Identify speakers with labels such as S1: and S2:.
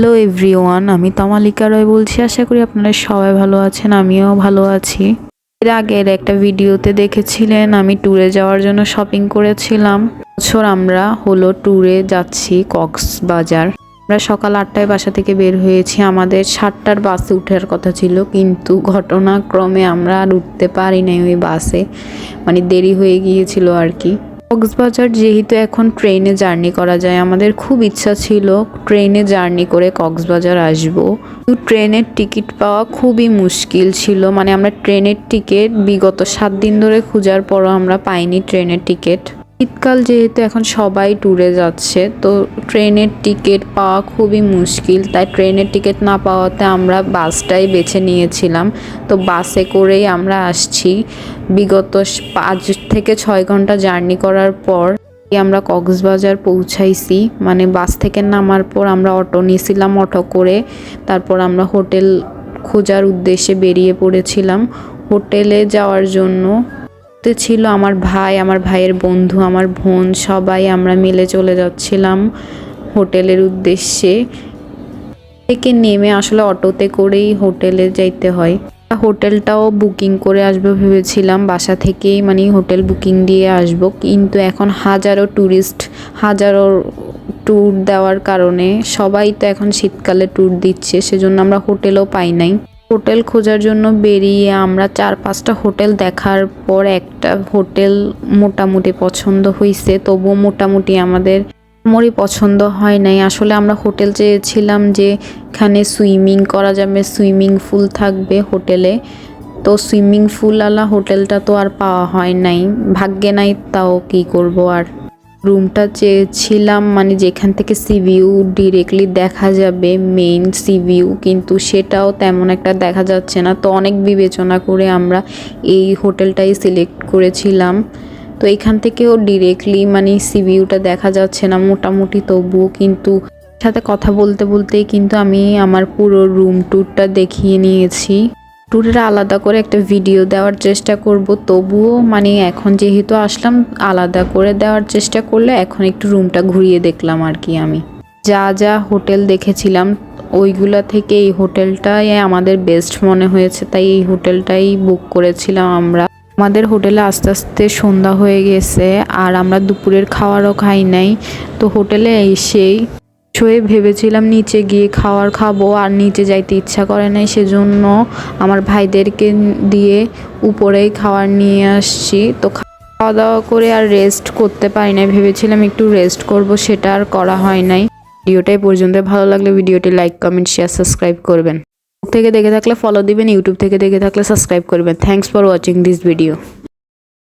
S1: Hello everyone আমি তমালিকা রয় বলছি। আশা করি আপনারা সবাই ভালো আছেন, আমিও ভালো আছি। এর আগের একটা ভিডিওতে দেখেছিলেন, আমি ট্যুরে যাওয়ার জন্য শপিং করেছিলাম। বছর আমরা হলো ট্যুরে যাচ্ছি কক্সবাজার। আমরা সকাল আটটায় বাসা থেকে বের হয়েছি। আমাদের সাতটার বাসে উঠার কথা ছিল, কিন্তু ঘটনাক্রমে আমরা আর উঠতে পারি নাই ওই বাসে মানে দেরি হয়ে গিয়েছিল আর কি। কক্সবাজার যেহেতু এখন ট্রেনে জার্নি করা যায়, আমাদের খুব ইচ্ছা ছিল ট্রেনে জার্নি করে কক্সবাজার আসব। ট্রেনের টিকিট পাওয়া খুবই মুশকিল ছিল মানে আমরা ট্রেনের টিকিট বিগত সাত দিন ধরে খোঁজার পরও আমরা পাইনি ট্রেনের টিকিট। শীতকাল যেহেতু এখন সবাই ট্যুরে যাচ্ছে, তো ট্রেনের টিকিট পাওয়া খুবই মুশকিল। তাই ট্রেনের টিকিট না পাওয়াতে আমরা বাসটাই বেছে নিয়েছিলাম। তো বাসে করেই আমরা আসছি। বিগত পাঁচ থেকে ছয় ঘণ্টা জার্নি করার পর আমরা কক্সবাজার পৌঁছাইছি। মানে বাস থেকে নামার পর আমরা অটো নিয়েছিলাম অটো করে। তারপর আমরা হোটেল খোঁজার উদ্দেশ্যে বেরিয়ে পড়েছিলাম। হোটেলে যাওয়ার জন্য তে ছিল আমার ভাই, আমার ভাইয়ের বন্ধু, আমার বোন, সবাই আমরা মিলে চলে যাচ্ছিলাম হোটেলের উদ্দেশ্যে। থেকে নেমে আসলে অটোতে করেই হোটেলে যাইতে হয়। হোটেলটাও বুকিং করে আসব ভেবেছিলাম, বাসা থেকেই মানে হোটেল বুকিং দিয়ে আসব, কিন্তু এখন হাজারো ট্যুরিস্ট হাজারো ট্যুর দেওয়ার কারণে সবাই তো এখন শীতকালে ট্যুর দিচ্ছে, সেজন্য আমরা হোটেলও পাই নাই। হোটেল খোঁজার জন্য বেরিয়ে আমরা চার পাঁচটা হোটেল দেখার পর একটা হোটেল মোটামুটি পছন্দ হয়েছে তবুও মোটামুটি আমাদের আমারই পছন্দ হয় নাই। আসলে আমরা হোটেল চেয়েছিলাম যে এখানে সুইমিং করা যাবে, সুইমিং পুল থাকবে হোটেলে। তো সুইমিং পুলওয়ালা হোটেলটা তো আর পাওয়া হয় নাই। ভাগ্যে নাই তাও কি করব আর। রুমটা চেয়েছিলাম মানে যেখান থেকে সি ভিউ ডিরেক্টলি দেখা যাবে মেইন সি ভিউ কিন্তু সেটাও তেমন একটা দেখা যাচ্ছে না। তো অনেক বিবেচনা করে আমরা এই হোটেলটাই সিলেক্ট করেছিলাম। তো এখান থেকেও ডিরেক্টলি মানে সি ভিউটা দেখা যাচ্ছে না মোটামুটি তবুও, কিন্তু সাথে কথা বলতে বলতেই কিন্তু আমি আমার পুরো রুম ট্যুরটা দেখিয়ে নিয়েছি। ট্যুরের আলাদা করে একটা ভিডিও দেওয়ার চেষ্টা করব। তবুও মানে এখন যেহেতু আসলাম, আলাদা করে দেওয়ার চেষ্টা করলে এখন একটু রুমটা ঘুরিয়ে দেখলাম আর কি আমি। যা যা হোটেল দেখেছিলাম, ওইগুলা থেকে এই হোটেলটাই আমাদের বেস্ট মনে হয়েছে, তাই এই হোটেলটাই বুক করেছিলাম আমরা। আমাদের হোটেলে আস্তে আস্তে সন্ধ্যা হয়ে গেছে, আর আমরা দুপুরের খাওয়ারও খাই নাই। তো হোটেলে এসেই শুয়ে ভেবেছিলাম নিচে গিয়ে খাওয়ার খাব আর নিচে যাইতে ইচ্ছা করে নাই, সেজন্য আমার ভাইদেরকে দিয়ে উপরেই খাবার নিয়ে আসছি। তো খাওয়া দাওয়া করে আর রেস্ট করতে পারি নাই, ভেবেছিলাম একটু রেস্ট করব, সেটা আর করা হয় নাই। ভিডিওটাই পর্যন্ত, ভালো লাগলে ভিডিওটি লাইক কমেন্ট শেয়ার সাবস্ক্রাইব করবেন। থেকে দেখে থাকলে ফলো দিবেন ইউটিউব থেকে দেখে থাকলে সাবস্ক্রাইব করবেন। Thanks for watching this video